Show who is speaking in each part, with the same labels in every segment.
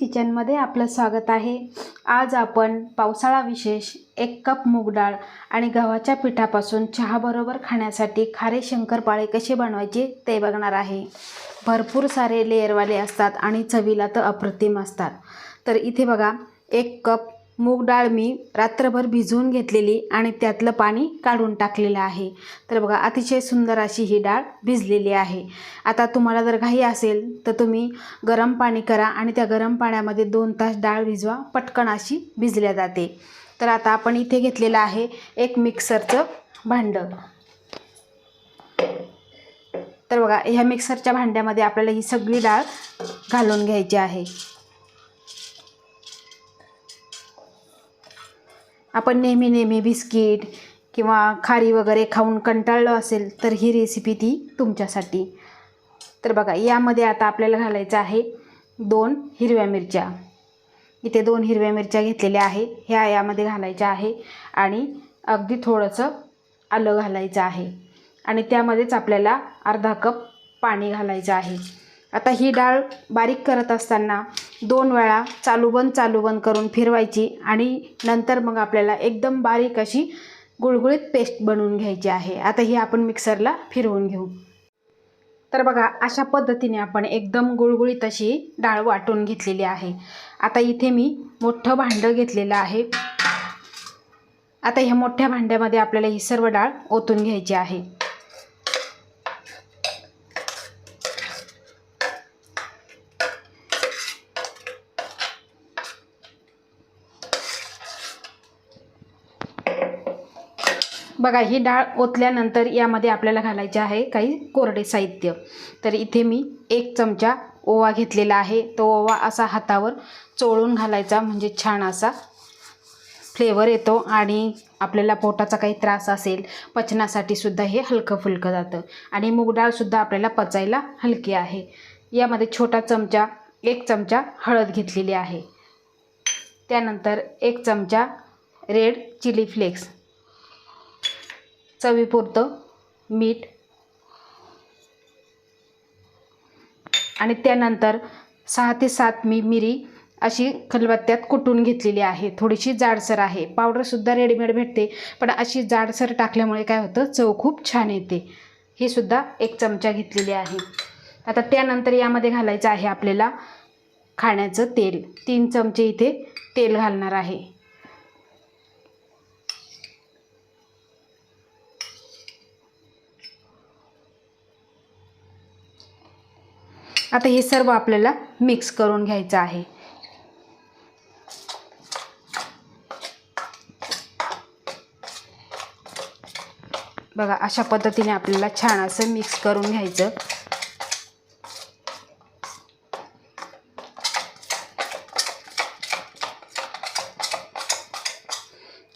Speaker 1: किचनमध्ये आपलं स्वागत आहे. आज आपण पावसाळा विशेष एक कप मूग डाळ आणि गव्हाच्या पिठापासून चहाबरोबर खाण्यासाठी खारे शंकरपाळे कसे बनवायचे ते बघणार आहे. भरपूर सारे लेअरवाले असतात आणि चवीला तर अप्रतिम असतात. तर इथे बघा एक कप मूग डाळ मी रात्रभर भिजवून घेतलेली आणि त्यातलं पाणी काढून टाकलेलं आहे. तर बघा अतिशय सुंदर अशी ही डाळ भिजलेली आहे. आता तुम्हाला जर घाई असेल तर तुम्ही गरम पाणी करा आणि त्या गरम पाण्यामध्ये दोन तास डाळ भिजवा पटकन अशी भिजल्या जाते. तर आता आपण इथे घेतलेलं आहे एक मिक्सरचं भांडं. तर बघा ह्या मिक्सरच्या भांड्यामध्ये आपल्याला ही सगळी डाळ घालून घ्यायची आहे. आपण नेहमी नेहमी बिस्किट किंवा खारी वगैरे खाऊन कंटाळलो असेल तर ही रेसिपी ती तुमच्यासाठी. तर बघा यामध्ये आता आपल्याला घालायचं आहे दोन हिरव्या मिरच्या. इथे दोन हिरव्या मिरच्या घेतलेल्या आहे ह्या यामध्ये घालायच्या आहे आणि अगदी थोडंसं आलं घालायचं आहे. आणि त्यामध्येच आपल्याला अर्धा कप पाणी घालायचं आहे. आता ही डाळ बारीक करत असताना दोन वेळा चालू बंद चालू बंद करून फिरवायची आणि नंतर मग आपल्याला एकदम बारीक अशी गुळगुळीत पेस्ट बनवून घ्यायची आहे. आता ही आपण मिक्सरला फिरवून घेऊ. तर बघा अशा पद्धतीने आपण एकदम गुळगुळीत अशी डाळ वाटून घेतलेली आहे. आता इथे मी मोठं भांडं घेतलेलं आहे. आता ह्या मोठ्या भांड्यामध्ये आपल्याला ही सर्व डाळ ओतून घ्यायची आहे. बघा ही डाळ ओतल्यानंतर यामध्ये आपल्याला घालायचे आहे काही कोरडे साहित्य. तर इथे मी एक चमचा ओवा घेतलेला आहे. तो ओवा असा हातावर चोळून घालायचा म्हणजे छान असा फ्लेवर येतो आणि आपल्याला पोटाचा काही त्रास असेल पचनासाठी सुद्धा हे हलकं फुलकं जातं आणि मूग डाळसुद्धा आपल्याला पचायला हलकी आहे. यामध्ये छोटा चमचा एक चमचा हळद घेतलेली आहे. त्यानंतर एक चमचा रेड चिली फ्लेक्स चवीपुरतं मीठ. आणि त्यानंतर सहा ते सात मी मिरी अशी खलबत्त्यात कुटून घेतलेली आहे. थोडीशी जाडसर आहे. पावडरसुद्धा रेडीमेड भेटते पण अशी जाडसर टाकल्यामुळे काय होतं? चव खूप छान येते. ही सुद्धा एक चमचा घेतलेली आहे. आता त्यानंतर यामध्ये घालायचं आहे आपल्याला खाण्याचं तेल. तीन चमचे इथे तेल घालणार आहे. आता हे सर्व आपल्याला मिक्स करून घ्यायचं आहे. बघा अशा पद्धतीने आपल्याला छान असं मिक्स करून घ्यायचं.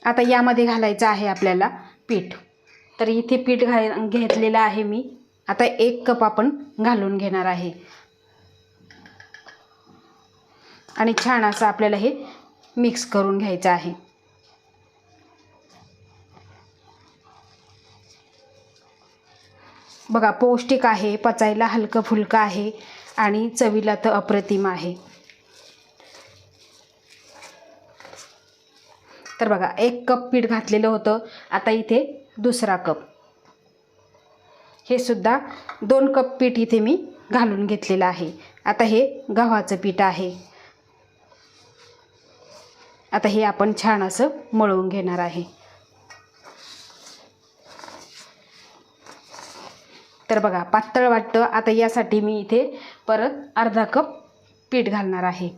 Speaker 1: आता यामध्ये घालायचं आहे आपल्याला पीठ. तर इथे पीठ घा घेतलेलं आहे मी. आता एक कप आपण घालून घेणार आहे. आणि छान असं आपल्याला हे मिक्स करून घ्यायचं आहे. बघा पौष्टिक आहे पचायला हलकं फुलकं आहे आणि चवीला तर अप्रतिम आहे. तर बघा एक कप पीठ घातलेलं होतं. आता इथे दुसरा कप. हे सुद्धा दोन कप पीठ इथे मी घालून घेतलेलं आहे. आता हे गव्हाचं पीठ आहे. आता हे आपण छान असं मळवून घेणार आहे. तर बघा पातळ वाटतं. आता यासाठी मी इथे परत अर्धा कप पीठ घालणार आहे.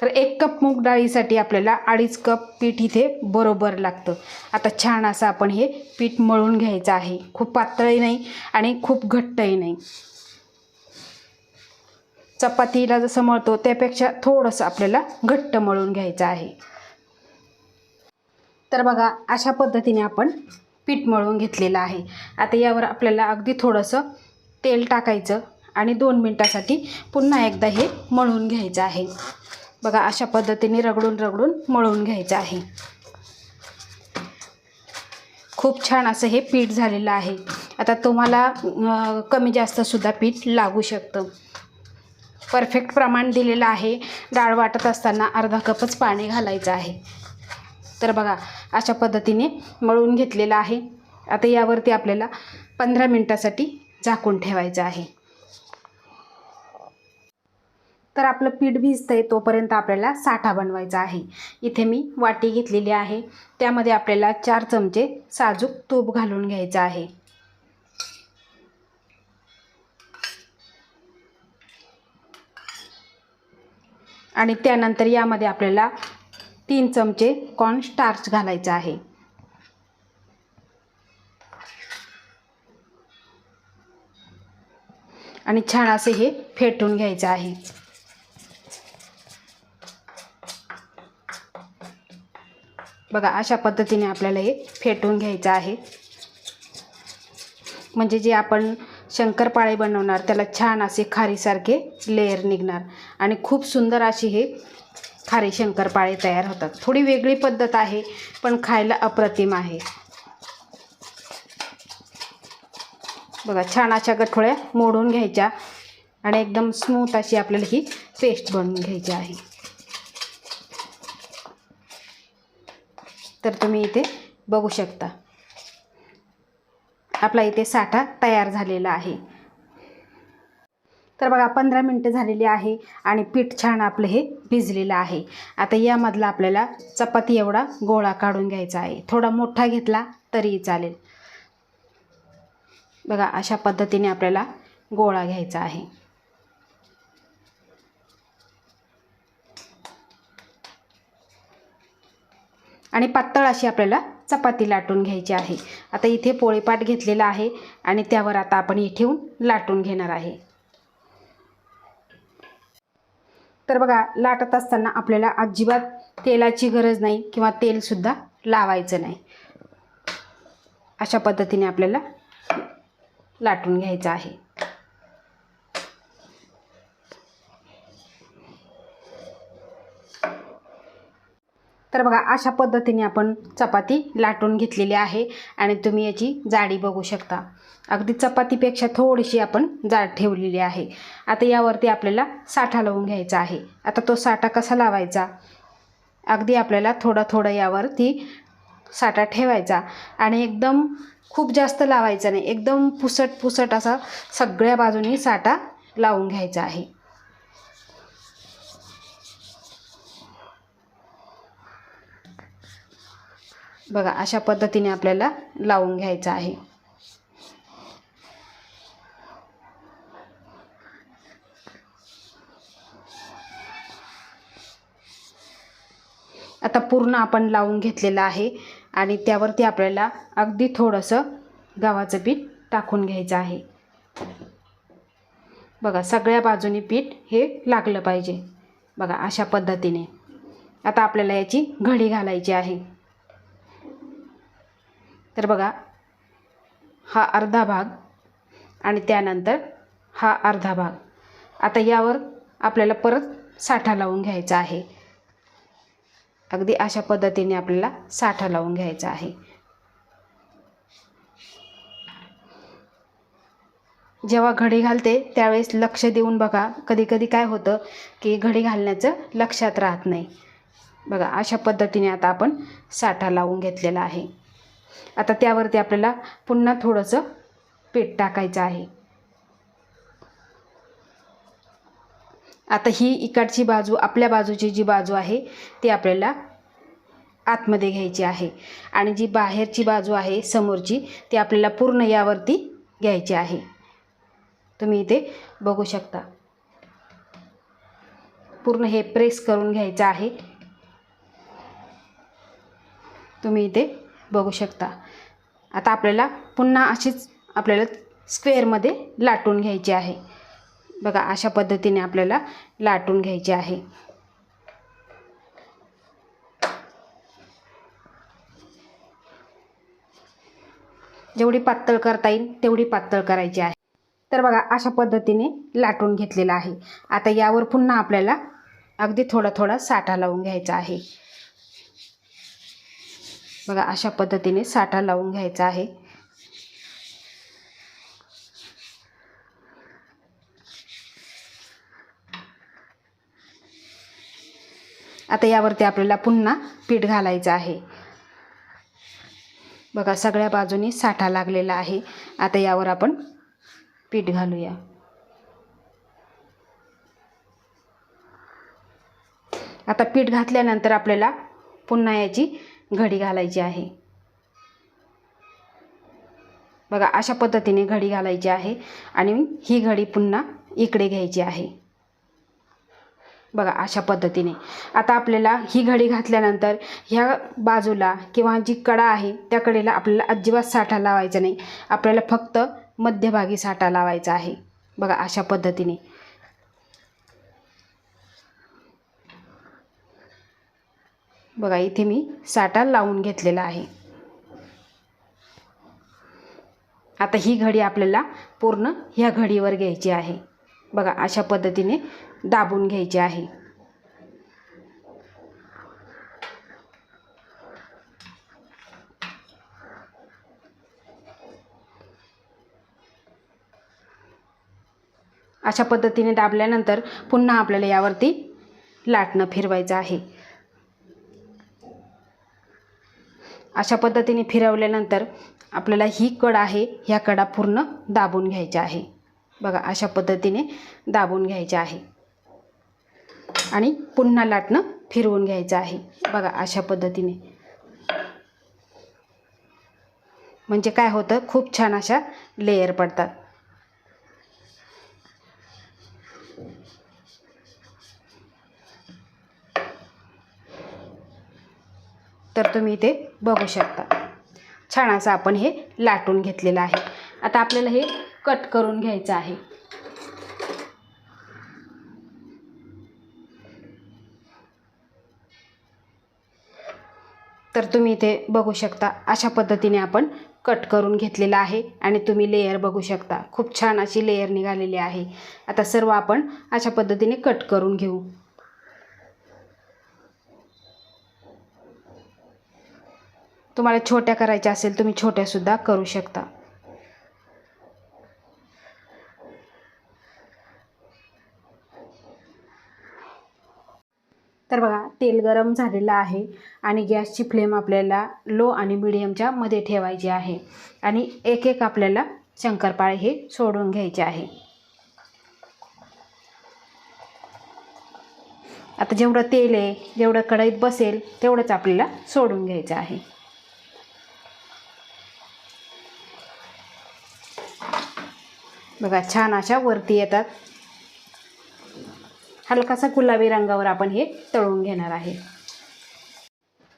Speaker 1: तर एक कप मूग डाळीसाठी आपल्याला अडीच कप पीठ इथे बरोबर लागतं. आता छान असं आपण हे पीठ मळून घ्यायचं आहे. खूप पातळही नाही आणि खूप घट्टही नाही. चपातीला जसं मळतो त्यापेक्षा थोडंसं आपल्याला घट्ट मळून घ्यायचं आहे. तर बघा अशा पद्धतीने आपण पीठ मळून घेतलेलं आहे. आता यावर आपल्याला अगदी थोडंसं तेल टाकायचं आणि दोन मिनटासाठी पुन्हा एकदा हे मळून घ्यायचं आहे. बघा अशा पद्धतीने रगडून रगडून मळून घ्यायचं आहे. खूप छान असं हे पीठ झालेलं आहे. आता तुम्हाला कमी जास्तसुद्धा पीठ लागू शकतं. परफेक्ट प्रमाण दिलेलं आहे. डाळ वाटत असताना अर्धा कपच पाणी घालायचं आहे. तर बघा अशा पद्धतीने मळून घेतलेलं आहे. आता यावरती आपल्याला पंधरा मिनटासाठी झाकून ठेवायचं आहे. तर आपलं पीठ भिजतं आहे तोपर्यंत आपल्याला साठा बनवायचा आहे. इथे मी वाटी घेतलेली आहे. त्यामध्ये आपल्याला चार चमचे साजूक तूप घालून घ्यायचं आहे. आणि त्यानंतर यामध्ये आपल्याला तीन चमचे कॉर्न स्टार्च घालायचं आहे. आणि छान असे हे फेटून घ्यायचं आहे. बघा अशा पद्धतीने आपल्याला हे फेटून घ्यायचं आहे. म्हणजे जे आपण शंकरपाळे बनवणार त्याला छान असे खारीसारखे लेअर निघणार. आणि खूप सुंदर अशी हे खारे शंकरपाळे तयार होतात. थोडी वेगळी पद्धत आहे पण खायला अप्रतिम आहे. बघा छान अशा गठोळ्या मोडून घ्यायच्या आणि एकदम स्मूथ अशी आपल्याला ही पेस्ट बनवून घ्यायची आहे. तर तुम्ही इथे बघू शकता. आपला इथे साठा तयार झालेला आहे. तर बघा पंधरा मिनटं झालेली आहे आणि पीठ छान आपलं हे भिजलेलं आहे. आता यामधला आपल्याला चपाती एवढा गोळा काढून घ्यायचा आहे. थोडा मोठा घेतला तरीही चालेल. बघा अशा पद्धतीने आपल्याला गोळा घ्यायचा आहे. आणि पातळ अशी आपल्याला चपाती लाटून घ्यायची आहे. आता इथे पोळीपाट घेतलेला आहे आणि त्यावर आता आपण हे ठेवून लाटून घेणार आहे. तर बघा लाटत असताना आपल्याला अजिबात तेलाची गरज नाही किंवा तेलसुद्धा लावायचं नाही. अशा पद्धतीने आपल्याला लाटून घ्यायचं आहे. तर बघा अशा पद्धतीने आपण चपाती लाटून घेतलेली आहे आणि तुम्ही याची जाडी बघू शकता. अगदी चपातीपेक्षा थोडीशी आपण जाड ठेवलेली आहे. आता यावरती आपल्याला साठा लावून घ्यायचा आहे. आता तो साठा कसा लावायचा? अगदी आपल्याला थोडा थोडा यावरती साठा ठेवायचा. आणि एकदम खूप जास्त लावायचा नाही. एकदम पुसट पुसट असा सगळ्या बाजूनी साठा लावून घ्यायचा आहे. बघा अशा पद्धतीने आपल्याला लावून घ्यायचं आहे. आता पूर्ण आपण लावून घेतलेलं आहे. आणि त्यावरती आपल्याला अगदी थोडंसं गव्हाचं पीठ टाकून घ्यायचं आहे. बघा सगळ्या बाजूनी पीठ हे लागलं पाहिजे. बघा अशा पद्धतीने. आता आपल्याला याची घडी घालायची आहे. तर बघा हा अर्धा भाग आणि त्यानंतर हा अर्धा भाग. आता यावर आपल्याला परत साठा लावून घ्यायचा आहे. अगदी अशा पद्धतीने आपल्याला साठा लावून घ्यायचा आहे. जेव्हा घडी घालते त्यावेळेस लक्ष देऊन बघा कधी कधी काय होतं की घडी घालण्याचं लक्षात राहत नाही. बघा अशा पद्धतीने आता आपण साठा लावून घेतलेला आहे. आता त्यावरती आपल्याला पुन्हा थोडंसं पीठ टाकायचं आहे. आता ही इकडची बाजू आपल्या बाजूची जी बाजू आहे ती आपल्याला आतमध्ये घ्यायची आहे. आणि जी बाहेरची बाजू आहे समोरची ती आपल्याला पूर्ण यावरती घ्यायची आहे. तुम्ही इथे बघू शकता. पूर्ण हे प्रेस करून घ्यायचं आहे. तुम्ही इथे बघू शकता. आता आपल्याला पुन्हा अशीच आपल्याला स्क्वेअरमध्ये लाटून घ्यायची आहे. बघा अशा पद्धतीने आपल्याला लाटून घ्यायचे आहे. जेवढी पातळ करता येईल तेवढी पातळ करायची आहे. तर बघा अशा पद्धतीने लाटून घेतलेलं आहे. आता यावर पुन्हा आपल्याला अगदी थोडा थोडा साठा लावून घ्यायचा आहे. बघा अशा पद्धतीने साठा लावून घ्यायचा आहे. आता यावरती आपल्याला पुन्हा पीठ घालायचं आहे. बघा सगळ्या बाजूनी साठा लागलेला आहे. आता यावर आपण पीठ घालूया. आता पीठ घातल्यानंतर आपल्याला पुन्हा याची घडी घालायची आहे. बघा अशा पद्धतीने घडी घालायची आहे आणि ही घडी पुन्हा इकडे घ्यायची आहे. बघा अशा पद्धतीने. आता आपल्याला ही घडी घातल्यानंतर ह्या बाजूला किंवा जी कडा आहे त्या कडेला आपल्याला अजिबात साठा लावायचा नाही. आपल्याला फक्त मध्यभागी साठा लावायचा आहे. बघा अशा पद्धतीने. बघा इथे मी साठा लावून घेतलेला आहे. आता ही घडी आपल्याला पूर्ण ह्या घडीवर घ्यायची आहे. बघा अशा पद्धतीने दाबून घ्यायचे आहे. अशा पद्धतीने दाबल्यानंतर पुन्हा आपल्याला यावरती लाटणं फिरवायचं आहे. अशा पद्धतीने फिरवल्यानंतर आपल्याला ही कड आहे ह्या कडा पूर्ण दाबून घ्यायच्या आहे. बघा अशा पद्धतीने दाबून घ्यायचे आहे. आणि पुन्हा लाटणं फिरवून घ्यायचं आहे. बघा अशा पद्धतीने. म्हणजे काय होतं खूप छान अशा लेयर पडतात. तर तुम्ही इथे बघू शकता. छान असं आपण हे लाटून घेतलेलं आहे. आता आपल्याला हे कट करून घ्यायचं आहे. तर तुम्ही इथे बघू शकता अशा पद्धतीने आपण कट करून घेतलेला आहे आणि तुम्ही लेयर बघू शकता. खूप छान अशी लेयर निघालेली आहे. आता सर्व आपण अशा पद्धतीने कट करून घेऊ. तुम्हाला छोट्या करायच्या असेल तुम्ही छोट्यासुद्धा करू शकता. तर बघा तेल गरम झालेलं आहे आणि गॅसची फ्लेम आपल्याला लो आणि मिडियमच्या मध्ये ठेवायची आहे. आणि एक एक आपल्याला शंकरपाळे हे सोडून घ्यायचे आहे. आता जेवढं तेल आहे जेवढं कढईत बसेल तेवढंच आपल्याला सोडून घ्यायचं आहे. बघा छान अशा वरती येतात हलकासा गुलाबी रंगावर आपण हे तळून घेणार आहे.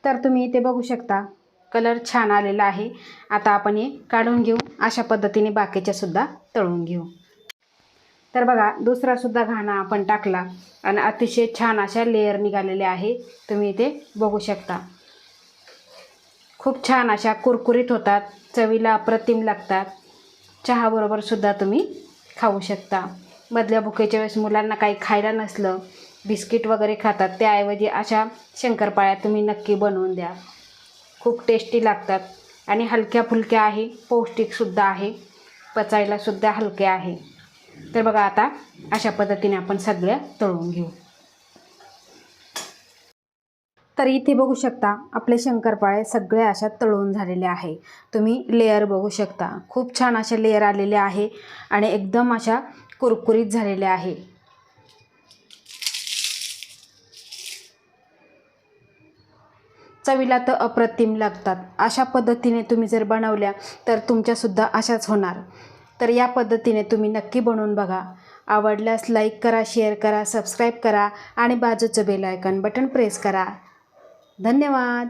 Speaker 1: तर तुम्ही इथे बघू शकता कलर छान आलेला आहे. आता आपण हे काढून घेऊ. अशा पद्धतीने बाकीच्यासुद्धा तळून घेऊ. तर बघा दुसरासुद्धा घाणा आपण टाकला आणि अतिशय छान अशा लेअर निघालेल्या आहे. तुम्ही इथे बघू शकता. खूप छान अशा कुरकुरीत होतात चवीला अप्रतिम लागतात. चहाबरोबरसुद्धा तुम्ही खाऊ शकता. मधल्या भुकेच्या वेळेस मुलांना काही खायला नसलं बिस्किट वगैरे खातात त्याऐवजी अशा शंकरपाळ्या तुम्ही नक्की बनवून द्या. खूप टेस्टी लागतात आणि हलक्या फुलक्या आहे पौष्टिकसुद्धा आहे पचायलासुद्धा हलक्या आहे. तर बघा आता अशा पद्धतीने आपण सगळ्या तळून घेऊ. तर इथे बघू शकता आपले शंकरपाळे सगळे अशा तळून झालेले आहे. तुम्ही लेअर बघू शकता. खूप छान अशा लेअर आलेले आहे आणि एकदम अशा कुरकुरीत झालेले आहे. चवीला तर अप्रतिम लागतात. अशा पद्धतीने तुम्ही जर बनवल्या तर तुमच्यासुद्धा अशाच होणार. तर या पद्धतीने तुम्ही नक्की बनवून बघा. आवडल्यास लाईक करा शेअर करा सबस्क्राईब करा आणि बाजूचं बेल आयकॉन बटन प्रेस करा. धन्यवाद!